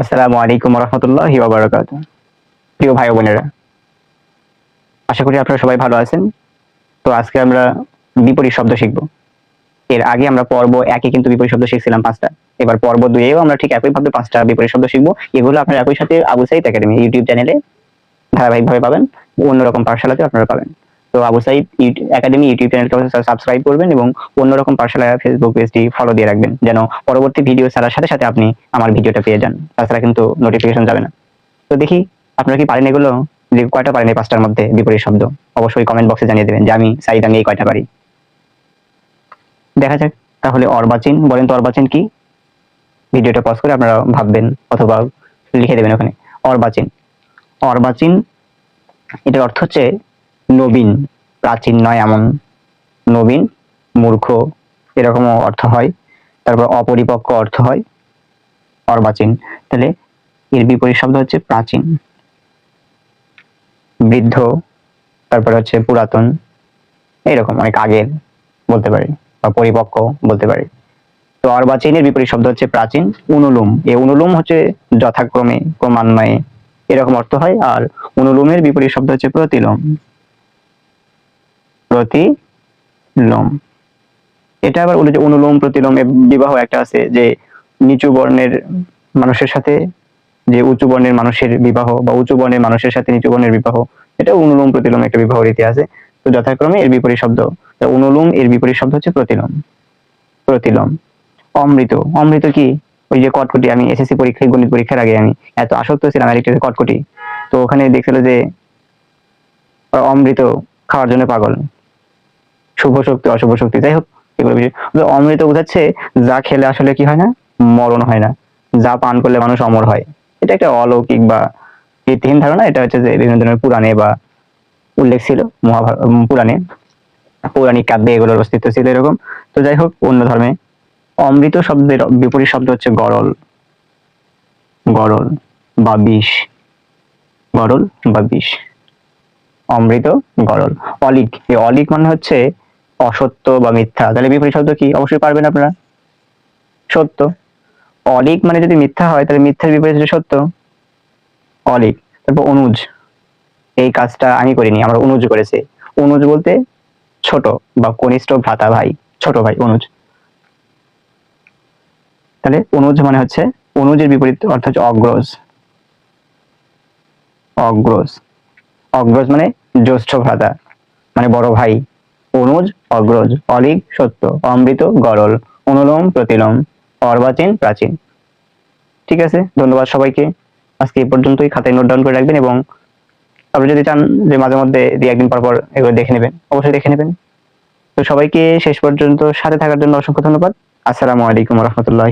আসসালামু আলাইকুম রহমতুল্লাহ বারাকাত প্রিয় ভাই বোনেরা, আশা করি আপনারা সবাই ভালো আছেন। তো আজকে আমরা বিপরীত শব্দ শিখব। এর আগে আমরা পর্ব একে কিন্তু বিপরীত শব্দ শিখছিলাম পাঁচটা। এবার পর্ব দুইয়েও আমরা ঠিক একইভাবে পাঁচটা বিপরীত শব্দ শিখব। এগুলো আপনারা একই সাথে আবু সাইদ একাডেমি ইউটিউব চ্যানেলে ধারাবাহিকভাবে পাবেন। অন্যরকম পাঠশালাতে আপনারা পাবেন। তো আবু একাডেমি ইউটিউব চ্যানেলটা সাবস্ক্রাইব করবেন এবং অন্যরকম পাঠশালা ফেসবুক পেজটি ফলো দিয়ে রাখবেন, যেন পরবর্তী ভিডিও ছাড়ার সাথে সাথে আপনি আমার ভিডিওটা পেয়ে যান। তাছাড়া কিন্তু নোটিফিকেশন যাবে না। তো দেখি, আপনারা কি পারেন এগুলো? যে কয়টা পারেন এই পাঁচটার মধ্যে বিপরীত শব্দ? অবশ্যই কমেন্ট বক্সে জানিয়ে দেবেন যে আমি, সাইদ, আমি এই কয়টা পারি। দেখা যাক, তাহলে অর্বাচীন, বলেন তো অর্বাচীন কি? ভিডিওটা পজ করে আপনারা ভাববেন অথবা লিখে দেবেন ওখানে। অর্বাচীন। অর্বাচীন, এটার অর্থ হচ্ছে নবীন, প্রাচীন নয় এমন। নবীন, মূর্খ, এরকমও অর্থ হয়। তারপর অপরিপক্ক অর্থ হয়, অর্বাচীন। তাহলে এর বিপরীত শব্দ হচ্ছে প্রাচীন। বৃদ্ধ, তারপরে হচ্ছে পুরাতন এইরকম অনেক আগের বলতে পারি, বা পরিপক্ক বলতে পারি। তো অর্বাচীনের বিপরীত শব্দ হচ্ছে প্রাচীন অনুলোম এই অনুলোম হচ্ছে যথাক্রমে ক্রমান্বয়ে এরকম অর্থ হয়, আর অনুলোমের বিপরীত শব্দ হচ্ছে প্রতিলোম। প্রতিলোম এটা আবার উল্লেখ অনুলোম, প্রতিলোম বিবাহ একটা আছে যে নিচু বর্ণের মানুষের সাথে, যে উঁচু বর্ণের মানুষের বিবাহ বা উঁচু বর্ণের মানুষের সাথে নিচু বর্ণের বিবাহ, এটা অনুলোম, প্রতিলোম একটা বিবাহ রীতি আছে। তো যথাক্রমে এর বিপরীত শব্দ অনুলোম এর বিপরীত শব্দ হচ্ছে প্রতিলোম। প্রতিলোম। অমৃত। অমৃত কি? ওই যে কটকটি, আমি এসএসসি পরীক্ষায় গণিত পরীক্ষার আগে আমি এত আসক্ত ছিলাম আরেকটা কটকটি। তো ওখানে দেখছিল যে, অমৃত খাওয়ার জন্য পাগল। শুভ শক্তি, অশুভ শক্তি, যাই হোক, এগুলো বিষয়। অমৃত বোঝাচ্ছে যা খেলে আসলে কি হয় না? মরণ হয় না। যা পান করলে মানুষ অমর হয়। এটা একটা অলৌকিক বা ভিত্তিহীন ধারণা, এটা হচ্ছে যে বিভিন্ন ধরনের পুরাণে বা উল্লেখ ছিল মহাভারত পুরাণে। পৌরাণিক কাব্যে এগুলোর অস্তিত্ব ছিল এরকম। তো যাই হোক, অন্য ধর্মে অমৃত শব্দের বিপরীত শব্দ হচ্ছে গরল। গরল বা বিষ। গরল বা বিষ। অমৃত গরল। অলিক। এই অলিক মানে হচ্ছে অসত্য বা মিথ্যা? তাহলে বিপরীত শব্দ কি? অবশ্যই পারবেন আপনারা। সত্য। অলিক মানে যদি মিথ্যা হয়, তাহলে মিথ্যার বিপরীত সত্য। অলিক। তারপর অনুজ। এই কাজটা আমি করিনি, আমার অনুজ করেছে। অনুজ বলতে ছোট বা কনিষ্ঠ ভ্রাতা ভাই, ছোট ভাই, অনুজ। তাহলে অনুজ মানে হচ্ছে, অনুজের বিপরীত অর্থ হচ্ছে অগ্রজ। অগ্রজ। অগ্রজ মানে জ্যেষ্ঠ ভ্রাতা মানে বড় ভাই। অনুজ, অগ্রজ, অলিক, সত্য, অমৃত, গরল, অনুলোম, প্রতিলোম, অর্বাচীন, প্রাচীন। ঠিক আছে, ধন্যবাদ সবাইকে। আজকে এই পর্যন্তই। খাতায় নোট ডাউন করে রাখবেন এবং আপনি যদি চান যে মাঝে মধ্যে দুই একদিন পর পর এগুলো দেখে নেবেন, অবশ্যই দেখে নেবেন। তো সবাইকে শেষ পর্যন্ত সাথে থাকার জন্য অসংখ্য ধন্যবাদ। আসসালামু আলাইকুম রহমতুল্লাহ